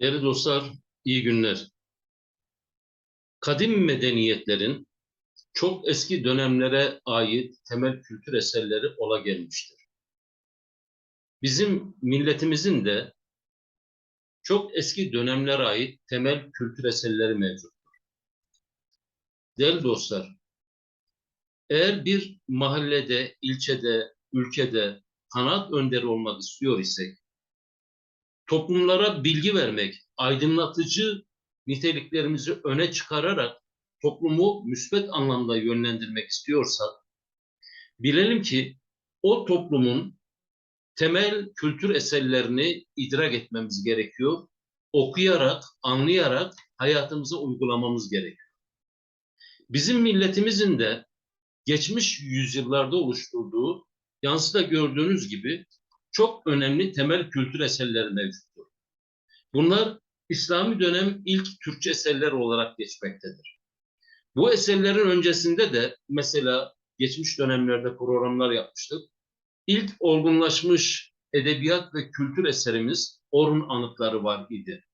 Değerli dostlar, iyi günler. Kadim medeniyetlerin çok eski dönemlere ait temel kültür eserleri ola gelmiştir. Bizim milletimizin de çok eski dönemlere ait temel kültür eserleri mevcuttur. Değerli dostlar, eğer bir mahallede, ilçede, ülkede kanaat önderi olmak istiyor isek, toplumlara bilgi vermek, aydınlatıcı niteliklerimizi öne çıkararak toplumu müsbet anlamda yönlendirmek istiyorsak, bilelim ki o toplumun temel kültür eserlerini idrak etmemiz gerekiyor. Okuyarak, anlayarak hayatımıza uygulamamız gerekiyor. Bizim milletimizin de geçmiş yüzyıllarda oluşturduğu, yansıda gördüğünüz gibi çok önemli temel kültür eserleri mevcuttur. Bunlar İslami dönem ilk Türkçe eserler olarak geçmektedir. Bu eserlerin öncesinde de mesela geçmiş dönemlerde programlar yapmıştık. İlk olgunlaşmış edebiyat ve kültür eserimiz Orhun Anıtları var idi.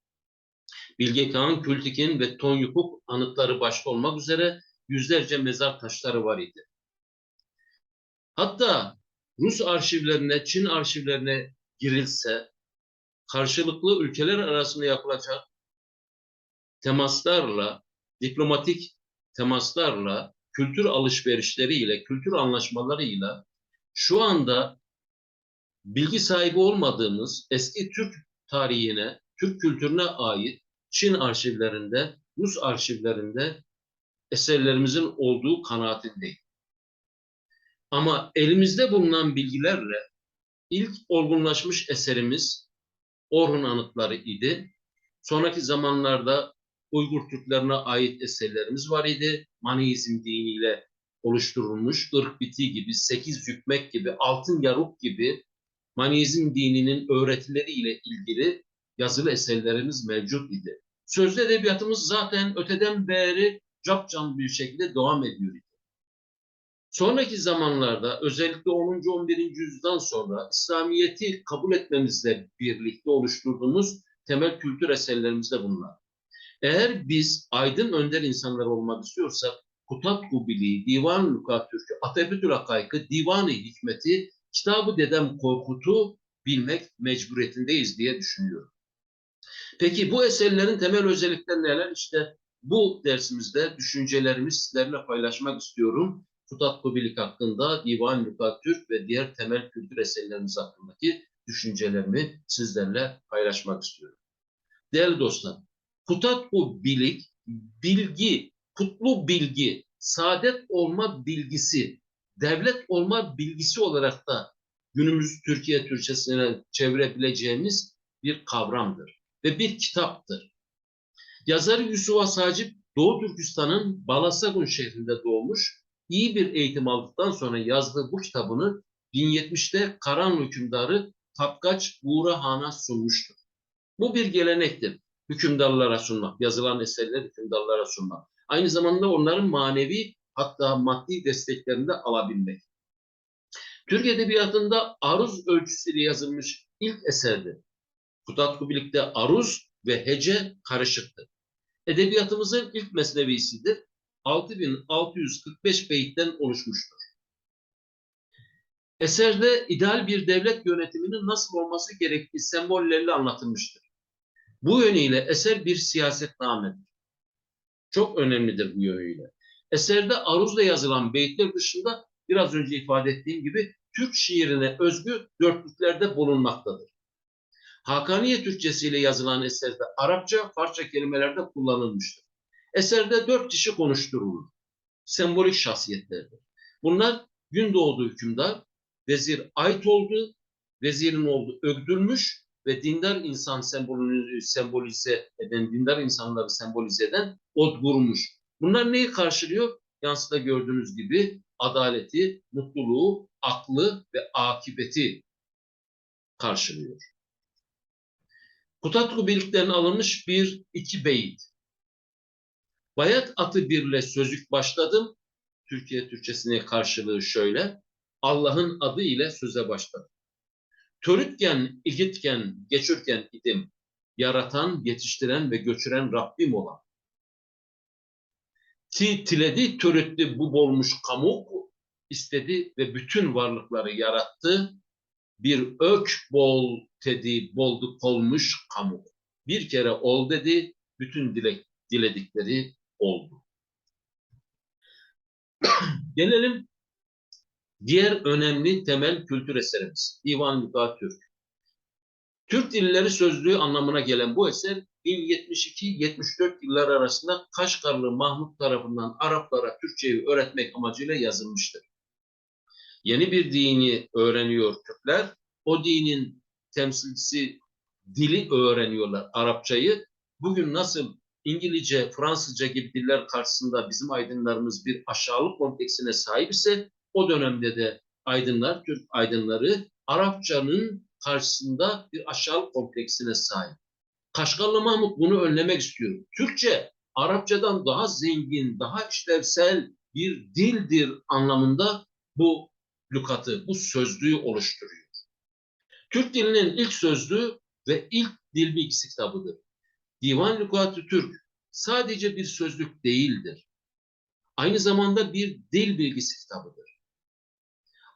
Bilge Kağan Kültik'in ve Ton Yupuk anıtları başta olmak üzere yüzlerce mezar taşları var idi. Hatta Rus arşivlerine, Çin arşivlerine girilse karşılıklı ülkeler arasında yapılacak temaslarla, diplomatik temaslarla, kültür alışverişleriyle, kültür anlaşmalarıyla şu anda bilgi sahibi olmadığımız eski Türk tarihine, Türk kültürüne ait Çin arşivlerinde, Rus arşivlerinde eserlerimizin olduğu kanaatindeyim. Ama elimizde bulunan bilgilerle ilk olgunlaşmış eserimiz Orhun Anıtları idi. Sonraki zamanlarda Uygur Türklerine ait eserlerimiz var idi. Maniizm diniyle oluşturulmuş ırk biti gibi, sekiz hükmek gibi, altın yaruk gibi Maniizm dininin öğretileriyle ilgili yazılı eserlerimiz mevcut idi. Sözlü edebiyatımız zaten öteden beri capcan bir şekilde devam ediyor. Sonraki zamanlarda özellikle 10. 11. yüzyıldan sonra İslamiyet'i kabul etmemizle birlikte oluşturduğumuz temel kültür eserlerimiz de bunlar. Eğer biz aydın önder insanlar olmak istiyorsak Kutat Kubili, Divan Luka Türk'ü, Atebütül Hakayk'ı, Divan-ı Hikmet'i, Kitabı Dedem Korkut'u bilmek mecburiyetindeyiz diye düşünüyorum. Peki bu eserlerin temel özellikleri neler? İşte bu dersimizde düşüncelerimi sizlerle paylaşmak istiyorum. Kutat Kubilik hakkında, Divan Luka Türk ve diğer temel kültür eserlerimiz hakkındaki düşüncelerimi sizlerle paylaşmak istiyorum. Değerli dostlar, Kutat Kubilik, bilgi, kutlu bilgi, saadet olma bilgisi, devlet olma bilgisi olarak da günümüz Türkiye Türkçesine çevirebileceğimiz bir kavramdır ve bir kitaptır. Yazarı Yusuf Asacip Doğu Türkistan'ın Balasagun şehrinde doğmuş iyi bir eğitim aldıktan sonra yazdığı bu kitabını 1070'te Karan hükümdarı Tapkaç Buğra Han'a sunmuştur. Bu bir gelenektir. Hükümdarlara sunmak, yazılan eserler hükümdarlara sunmak. Aynı zamanda onların manevi hatta maddi desteklerini de alabilmek. Türk Edebiyatı'nda aruz ölçüsüyle yazılmış ilk eserdir. Kutat Kubilik'te aruz ve hece karışıktır. Edebiyatımızın ilk mesnevisidir. 6645 beyitten oluşmuştur. Eserde ideal bir devlet yönetiminin nasıl olması gerektiği sembollerle anlatılmıştır. Bu yönüyle eser bir siyasetnamedir. Çok önemlidir bu yönüyle. Eserde aruzla yazılan beyitler dışında biraz önce ifade ettiğim gibi Türk şiirine özgü dörtlüklerde bulunmaktadır. Hakaniye Türkçesiyle yazılan eserde Arapça, Farsça kelimelerde kullanılmıştır. Eserde dört kişi konuşturulur. Sembolik şahsiyetlerdir. Bunlar Gündoğdu hükümdar, Vezir Aytoldu, Vezirin oğlu Ögdülmüş ve dindar insan sembolünü sembolize eden, dindar insanları sembolize eden Odgurmuş. Bunlar neyi karşılıyor? Yansıda gördüğünüz gibi adaleti, mutluluğu, aklı ve akibeti karşılıyor. Kutatku birliklerine alınmış bir iki beyit. Bayat atı birle sözlük başladım. Türkiye Türkçesine karşılığı şöyle. Allah'ın adı ile söze başladım. Törütken, ilgitken, geçürken idim. yaratan, yetiştiren ve göçüren Rabbim olan. Ti tiledi, törüttü bu bolmuş kamuk, istedi ve bütün varlıkları yarattı. Bir ök bol tedi, boldu olmuş kamuk. Bir kere ol dedi, bütün dilek, diledikleri oldu. Gelelim diğer önemli temel kültür eserimiz. Divan Lügat Türk. Türk dilleri sözlüğü anlamına gelen bu eser 1072-74 yıllar arasında Kaşgarlı Mahmut tarafından Araplara Türkçeyi öğretmek amacıyla yazılmıştır. Yeni bir dini öğreniyor Türkler. O dinin temsilcisi dili öğreniyorlar, Arapçayı. Bugün nasıl İngilizce, Fransızca gibi diller karşısında bizim aydınlarımız bir aşağılık kompleksine sahip ise o dönemde de aydınlar, Türk aydınları Arapçanın karşısında bir aşağılık kompleksine sahip. Kaşgarlı Mahmut bunu önlemek istiyor. Türkçe Arapçadan daha zengin, daha işlevsel bir dildir anlamında bu lügatı, bu sözlüğü oluşturuyor. Türk dilinin ilk sözlüğü ve ilk dil bilgisi kitabıdır. Divan Lügatı Türk sadece bir sözlük değildir. Aynı zamanda bir dil bilgisi kitabıdır.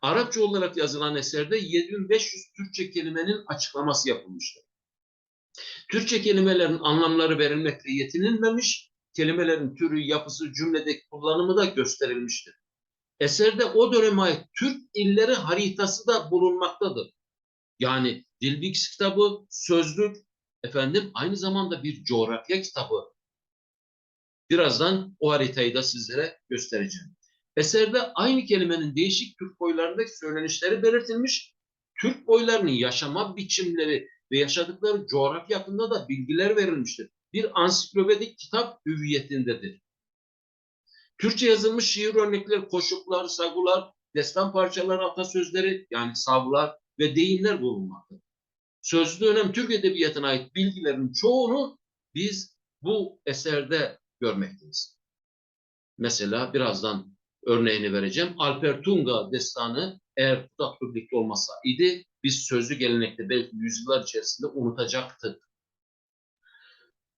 Arapça olarak yazılan eserde 7500 Türkçe kelimenin açıklaması yapılmıştır. Türkçe kelimelerin anlamları verilmekle yetinilmemiş, kelimelerin türü, yapısı, cümledeki kullanımı da gösterilmiştir. Eserde o döneme ait Türk illeri haritası da bulunmaktadır. Yani dil bilgisi kitabı, sözlük, efendim aynı zamanda bir coğrafya kitabı. Birazdan o haritayı da sizlere göstereceğim. Eserde aynı kelimenin değişik Türk boylarındaki söylenişleri belirtilmiş. Türk boylarının yaşama biçimleri ve yaşadıkları coğrafya hakkında da bilgiler verilmiştir. Bir ansiklopedik kitap hüviyetindedir. Türkçe yazılmış şiir örnekleri, koşuklar, sagular, destan parçaları, atasözleri yani savlar ve deyimler bulunmaktadır. Sözlü dönem Türk Edebiyatı'na ait bilgilerin çoğunu biz bu eserde görmekteyiz. Mesela birazdan örneğini vereceğim. Alper Tunga destanı eğer Tutak birlikte olmasa idi biz sözlü gelenekte belki yüzyıllar içerisinde unutacaktık.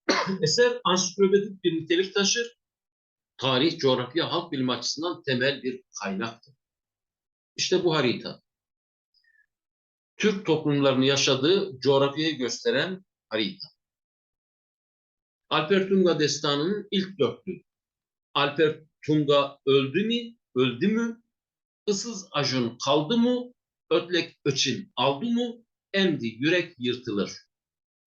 Eser ansiklopedik bir nitelik taşır. Tarih, coğrafya, halk bilimi açısından temel bir kaynaktır. İşte bu harita. Türk toplumlarının yaşadığı coğrafyayı gösteren harita. Alper Tunga destanının ilk dörtlü. Alper Tunga öldü mü? Öldü mü? Isız acun kaldı mı? Ötlek öçin aldı mı? Emdi yürek yırtılır.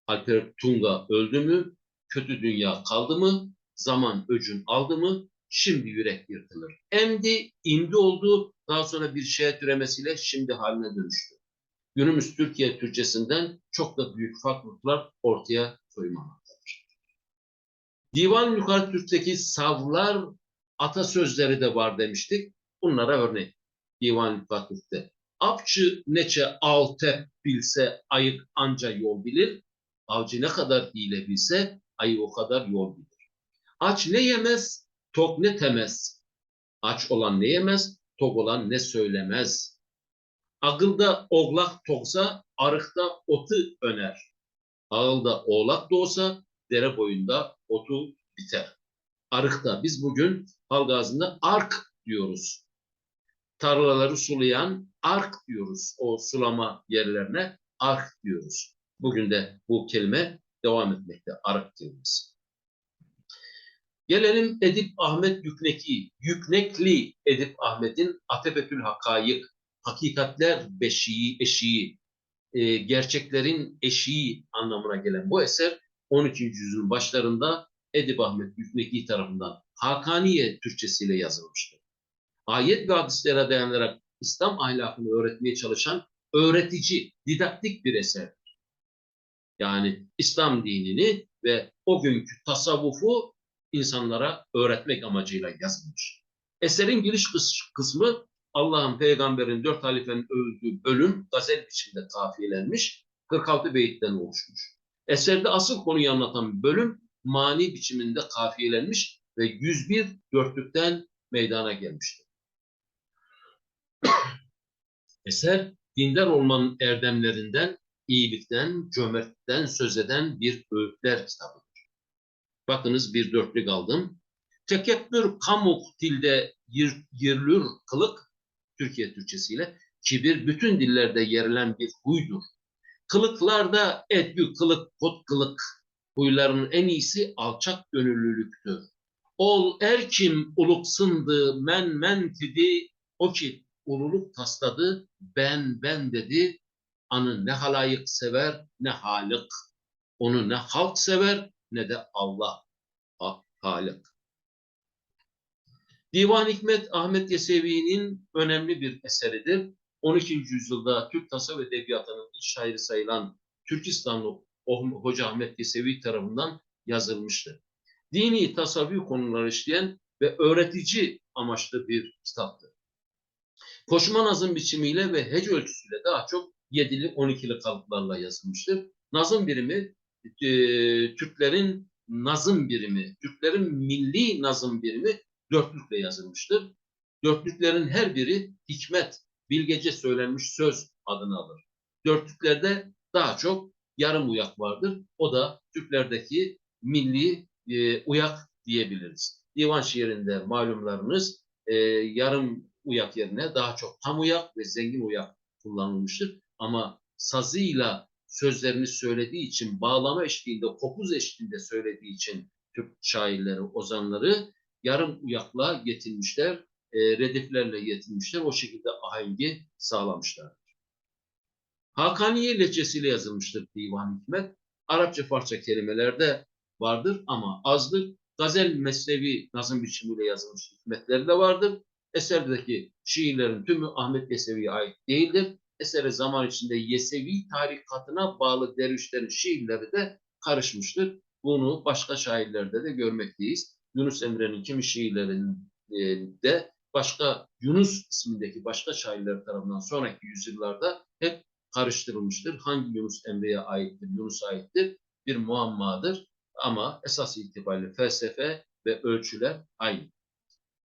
Alper Tunga öldü mü? Kötü dünya kaldı mı? Zaman öcün aldı mı? Şimdi yürek yırtılır. Emdi, imdi oldu. Daha sonra bir şeye türemesiyle şimdi haline dönüştü. Günümüz Türkiye Türkçesinden çok da büyük farklılıklar ortaya koymamaktadır. Divan Yukarı Türk'teki savlar atasözleri de var demiştik. Bunlara örnek. Divan Yukarı Türk'te. Apçı neçe altep bilse ayık anca yol bilir. Avcı ne kadar hile bilse ayı o kadar yol bilir. Aç ne yemez, tok ne temez. Aç olan ne yemez, tok olan ne söylemez. Ağılda oğlak toksa, arıkta otu öner. Ağılda oğlak doğsa, dere boyunda otu biter. Arıkta biz bugün halk ağzında ark diyoruz. Tarlaları sulayan ark diyoruz. O sulama yerlerine ark diyoruz. Bugün de bu kelime devam etmekte. Ark kelimesi. Gelelim Edip Ahmet Yükneki. Yüknekli Edip Ahmet'in Atefetül Hakayık, Hakikatler Beşiği, Eşiği, e, gerçeklerin eşiği anlamına gelen bu eser 13. yüzyılın başlarında Edip Ahmet Yükneki tarafından Hakaniye Türkçesiyle yazılmıştır. Ayet ve hadislere dayanarak İslam ahlakını öğretmeye çalışan öğretici, didaktik bir eser. Yani İslam dinini ve o günkü tasavvufu insanlara öğretmek amacıyla yazılmış. Eserin giriş kısmı Allah'ın peygamberin dört halifenin övdüğü bölüm gazel biçimde kafiyelenmiş, 46 beyitten oluşmuş. Eserde asıl konuyu anlatan bölüm mani biçiminde kafiyelenmiş ve 101 dörtlükten meydana gelmiştir. Eser dindar olmanın erdemlerinden iyilikten, cömertten söz eden bir öğütler kitabıdır. Bakınız bir dörtlük aldım. Tekebbür kamuk dilde yir, yirlür kılık, Türkiye Türkçesiyle, kibir bütün dillerde yerilen bir huydur. Kılıklarda edgü kılık, pot kılık, huyların en iyisi alçak gönüllülüktür. Ol er kim uluksındı, men men dedi, o ki ululuk tasladı, ben ben dedi, anı ne halayık sever ne halık. Onu ne halk sever ne de Allah ha- halık. Divan Hikmet Ahmet Yesevi'nin önemli bir eseridir. 12. yüzyılda Türk tasavvuf edebiyatının ilk şairi sayılan Türkistanlı Hoca Ahmet Yesevi tarafından yazılmıştır. Dini tasavvuf konuları işleyen ve öğretici amaçlı bir kitaptır. Koşma nazım biçimiyle ve hece ölçüsüyle daha çok 7'li 12'li kalıplarla yazılmıştır. Nazım birimi e, Türklerin nazım birimi, Türklerin milli nazım birimi dörtlükle yazılmıştır. Dörtlüklerin her biri hikmet, bilgece söylenmiş söz adını alır. Dörtlüklerde daha çok yarım uyak vardır. O da Türklerdeki milli e, uyak diyebiliriz. Divan şiirinde malumlarınız e, yarım uyak yerine daha çok tam uyak ve zengin uyak kullanılmıştır. Ama sazıyla sözlerini söylediği için, bağlama eşliğinde, kopuz eşliğinde söylediği için Türk şairleri, ozanları yarım uyakla yetinmişler, e, rediflerle yetinmişler. O şekilde ahengi sağlamışlar. Hakaniye lehçesiyle yazılmıştır Divan Hikmet. Arapça parça kelimelerde vardır ama azdır. Gazel mesnevi nazım biçimiyle yazılmış hikmetleri de vardır. Eserdeki şiirlerin tümü Ahmet Yesevi'ye ait değildir. Esere zaman içinde Yesevi tarikatına bağlı dervişlerin şiirleri de karışmıştır. Bunu başka şairlerde de görmekteyiz. Yunus Emre'nin kimi şiirlerinde başka Yunus ismindeki başka şairler tarafından sonraki yüzyıllarda hep karıştırılmıştır. Hangi Yunus Emre'ye aittir, Yunus'a aittir bir muammadır. Ama esas itibariyle felsefe ve ölçüler aynı.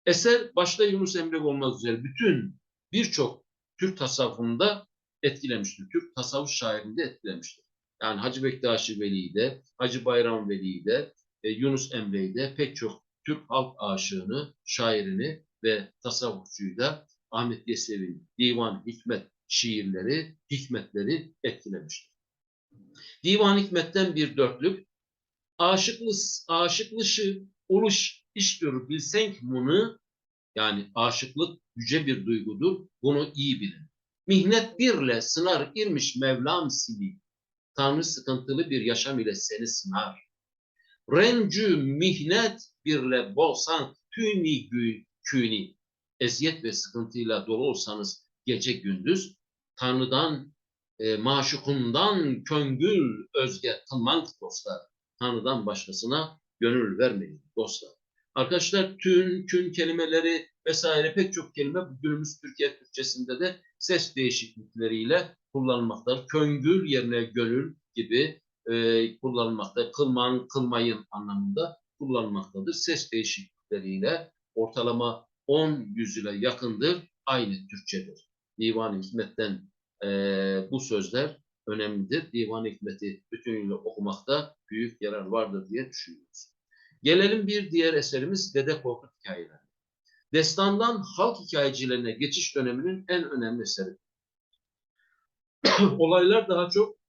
Eser başta Yunus Emre olmak üzere bütün birçok Türk tasavvufunda etkilemiştir. Türk tasavvuf şairinde etkilemiştir. Yani Hacı Bektaşi Veli'yi de, Hacı Bayram Veli'yi de, e, Yunus Emre'yi de pek çok Türk halk aşığını, şairini ve tasavvufçuyu da Ahmet Yesevi'nin Divan Hikmet şiirleri, hikmetleri etkilemiştir. Divan Hikmet'ten bir dörtlük. Aşıklı, aşıklışı uluş iştir bilsenk bunu yani aşıklık yüce bir duygudur. Bunu iyi bilin. Mihnet birle sınar irmiş Mevlam seni. Tanrı sıkıntılı bir yaşam ile seni sınar. Rencü mihnet birle bolsan tüni küni. Eziyet ve sıkıntıyla dolu olsanız gece gündüz Tanrı'dan, e, maşukundan köngül özge kılmank dostlar. Tanrı'dan başkasına gönül vermeyin dostlar. Arkadaşlar tün, kün kelimeleri vesaire pek çok kelime günümüz Türkiye Türkçesinde de ses değişiklikleriyle kullanılmaktadır. Köngül yerine gönül gibi e, kullanılmakta. Kılman, kılmayın anlamında kullanılmaktadır. Ses değişiklikleriyle ortalama 10 yüzyıla yakındır. Aynı Türkçedir. Divan-ı Hikmet'ten e, bu sözler önemlidir. Divan-ı Hikmet'i bütünüyle okumakta büyük yarar vardır diye düşünüyoruz. Gelelim bir diğer eserimiz Dede Korkut hikayeleri. Destandan halk hikayecilerine geçiş döneminin en önemli eseri. Olaylar daha çok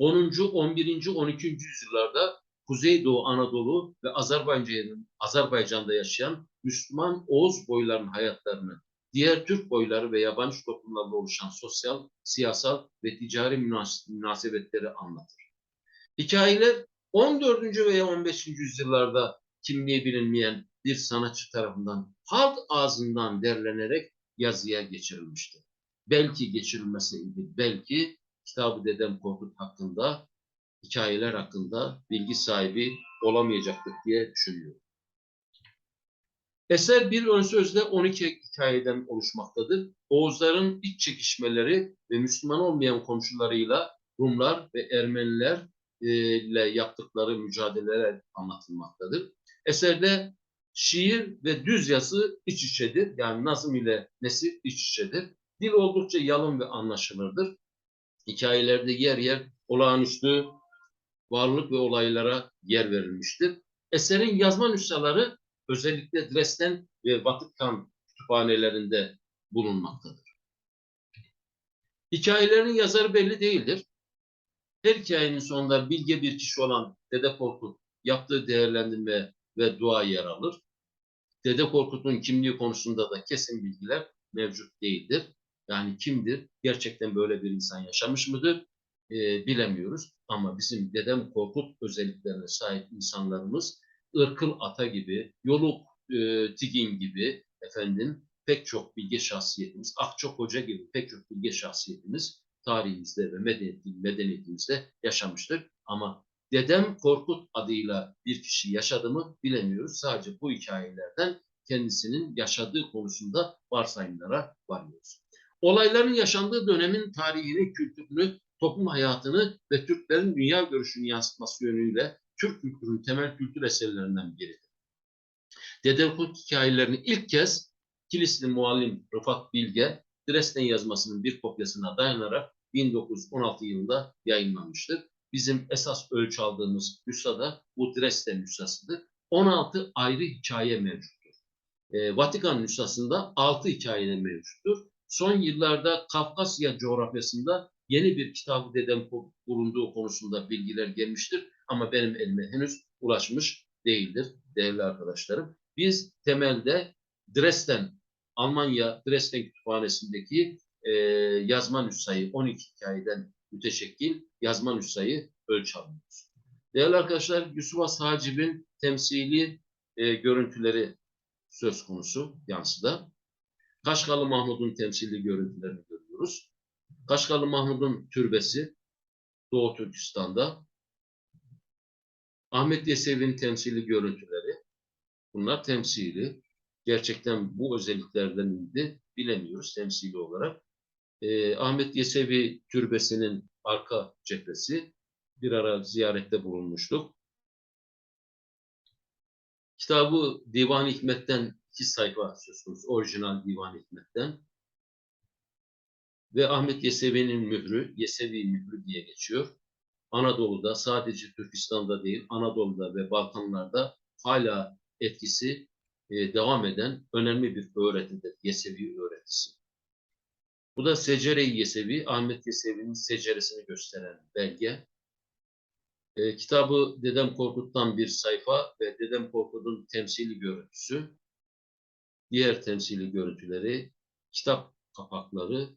10. 11. 12. yüzyıllarda Kuzeydoğu Anadolu ve Azerbaycan'ın Azerbaycan'da yaşayan Müslüman Oğuz boylarının hayatlarını, diğer Türk boyları ve yabancı toplumlarla oluşan sosyal, siyasal ve ticari münas- münasebetleri anlatır. Hikayeler 14. veya 15. yüzyıllarda kimliği bilinmeyen bir sanatçı tarafından halk ağzından derlenerek yazıya geçirilmiştir. Belki geçirilmeseydi, belki kitabı Dedem Korkut hakkında, hikayeler hakkında bilgi sahibi olamayacaktık diye düşünüyorum. Eser bir ön sözle 12 hikayeden oluşmaktadır. Oğuzların iç çekişmeleri ve Müslüman olmayan komşularıyla Rumlar ve Ermeniler e, ile yaptıkları mücadeleler anlatılmaktadır. Eserde şiir ve düz yazı iç içedir. Yani nazım ile nesir iç içedir. Dil oldukça yalın ve anlaşılırdır. Hikayelerde yer yer olağanüstü varlık ve olaylara yer verilmiştir. Eserin yazma nüshaları özellikle Dresden ve Vatikan kütüphanelerinde bulunmaktadır. Hikayelerin yazarı belli değildir. Her hikayenin sonunda bilge bir kişi olan Dede Korkut yaptığı değerlendirme ve dua yer alır. Dede Korkut'un kimliği konusunda da kesin bilgiler mevcut değildir. Yani kimdir? Gerçekten böyle bir insan yaşamış mıdır? Ee, bilemiyoruz. Ama bizim Dedem Korkut özelliklerine sahip insanlarımız Irkıl Ata gibi, Yoluk e, Tigin gibi efendim pek çok bilge şahsiyetimiz, Akçok Hoca gibi pek çok bilge şahsiyetimiz tarihimizde ve medeniyet- medeniyetimizde yaşamıştır. Ama Dedem Korkut adıyla bir kişi yaşadı mı bilemiyoruz. Sadece bu hikayelerden kendisinin yaşadığı konusunda varsayımlara varıyoruz. Olayların yaşandığı dönemin tarihini, kültürünü, toplum hayatını ve Türklerin dünya görüşünü yansıtması yönüyle Türk kültürünün temel kültür eserlerinden biridir. Dede Korkut hikayelerini ilk kez Kilisli muallim Rıfat Bilge, Dresden yazmasının bir kopyasına dayanarak 1916 yılında yayınlanmıştır. Bizim esas ölçü aldığımız nüsha da bu Dresden nüshasıdır. 16 ayrı hikaye mevcuttur. Ee, Vatikan nüshasında 6 hikaye mevcuttur. Son yıllarda Kafkasya coğrafyasında yeni bir kitabı dedem bulunduğu konusunda bilgiler gelmiştir. Ama benim elime henüz ulaşmış değildir değerli arkadaşlarım. Biz temelde Dresden, Almanya Dresden Kütüphanesi'ndeki e, yazma nüshayı 12 hikayeden müteşekkil yazma nüshayı ölçü alıyoruz. Değerli arkadaşlar Yusuf Has Hacib'in temsili e, görüntüleri söz konusu yansıda. Kaşgalı Mahmud'un temsili görüntülerini görüyoruz. Kaşgalı Mahmud'un türbesi Doğu Türkistan'da. Ahmet Yesevi'nin temsili görüntüleri. Bunlar temsili. Gerçekten bu özelliklerden miydi bilemiyoruz temsili olarak. Ee, Ahmet Yesevi türbesinin arka cephesi. Bir ara ziyarette bulunmuştuk. Kitabı Divan Hikmet'ten iki sayfa söz konusu. Orijinal Divan Hikmet'ten. Ve Ahmet Yesevi'nin mührü, Yesevi mührü diye geçiyor. Anadolu'da sadece Türkistan'da değil Anadolu'da ve Balkanlar'da hala etkisi e, devam eden önemli bir öğretidir. Yesevi öğretisi. Bu da Secere-i Yesevi, Ahmet Yesevi'nin seceresini gösteren belge. E, kitabı Dedem Korkut'tan bir sayfa ve Dedem Korkut'un temsili görüntüsü. Diğer temsili görüntüleri, kitap kapakları,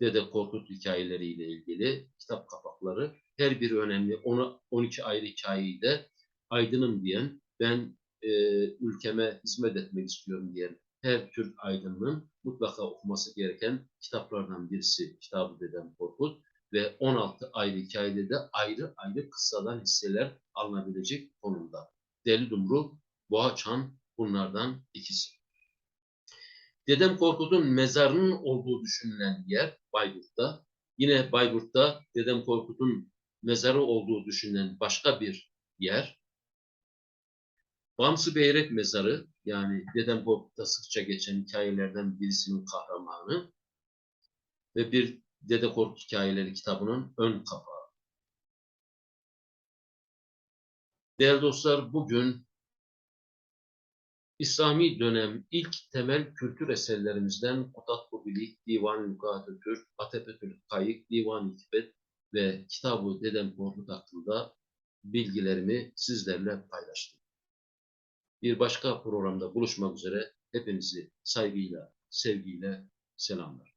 Dede Korkut hikayeleriyle ilgili kitap kapakları her biri önemli. Onu 12 ayrı hikayeyi de aydınım diyen, ben e, ülkeme hizmet etmek istiyorum diyen her Türk aydınının mutlaka okuması gereken kitaplardan birisi Kitabı Dedem Korkut ve 16 ayrı hikayede de ayrı ayrı kıssadan hisseler alınabilecek konumda. Deli Dumru, Boğaçan bunlardan ikisi. Dedem Korkut'un mezarının olduğu düşünülen yer Bayburt'ta. Yine Bayburt'ta Dedem Korkut'un mezarı olduğu düşünülen başka bir yer. Bamsı Beyrek mezarı yani Dedem Korkut'ta sıkça geçen hikayelerden birisinin kahramanı ve bir Dede Korkut hikayeleri kitabının ön kapağı. Değerli dostlar bugün İslami dönem ilk temel kültür eserlerimizden Kutat Kubilik, Divan-ı Lügat-ı Türk, Atepetül Kayık, Divan-ı Hikmet ve Kitab-ı Dedem Korkut hakkında bilgilerimi sizlerle paylaştım. Bir başka programda buluşmak üzere hepinizi saygıyla, sevgiyle selamlar.